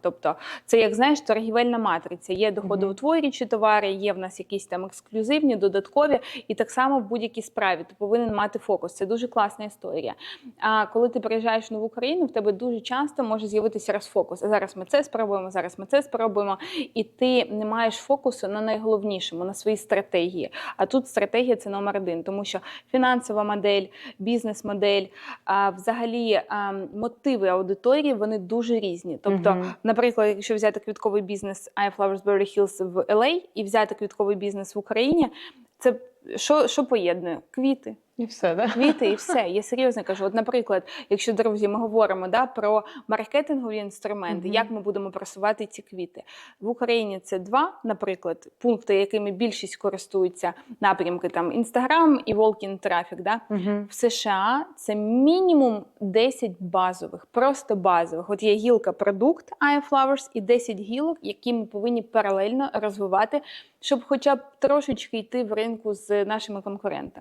Тобто, це як знаєш, торгівельна матриця. Є доходоутворюючі товари, є в нас якісь там ексклюзивні, додаткові, і так само в будь-якій справі ти повинен мати фокус. Це дуже класна історія. А коли ти приїжджаєш в нову країну, в тебе дуже часто може з'явитися розфокус. А зараз ми це спробуємо, зараз ми це спробуємо, і ти не маєш фокусу на найголовнішому, на своїй стратегії. А тут стратегія це номер один, тому що фінансова модель, бізнес-модель, взагалі мотиви аудиторії вони дуже різні. Тобто. Наприклад, якщо взяти квітковий бізнес I Flowers Beverly Hills в LA і взяти квітковий бізнес в Україні, це що, що поєднує? Квіти. І все, да? Квіти і все. Я серйозно кажу. От, наприклад, якщо друзі, ми говоримо да, про маркетингові інструменти, Мгм. як ми будемо просувати ці квіти в Україні. Це два, наприклад, пункти, якими більшість користуються напрямки там Інстаграм і Walking Traffic, Да? Угу. В США це мінімум 10 базових, просто базових. От є гілка продукт I Flowers і 10 гілок, які ми повинні паралельно розвивати, щоб хоча б трошечки йти в ринку з нашими конкурентами.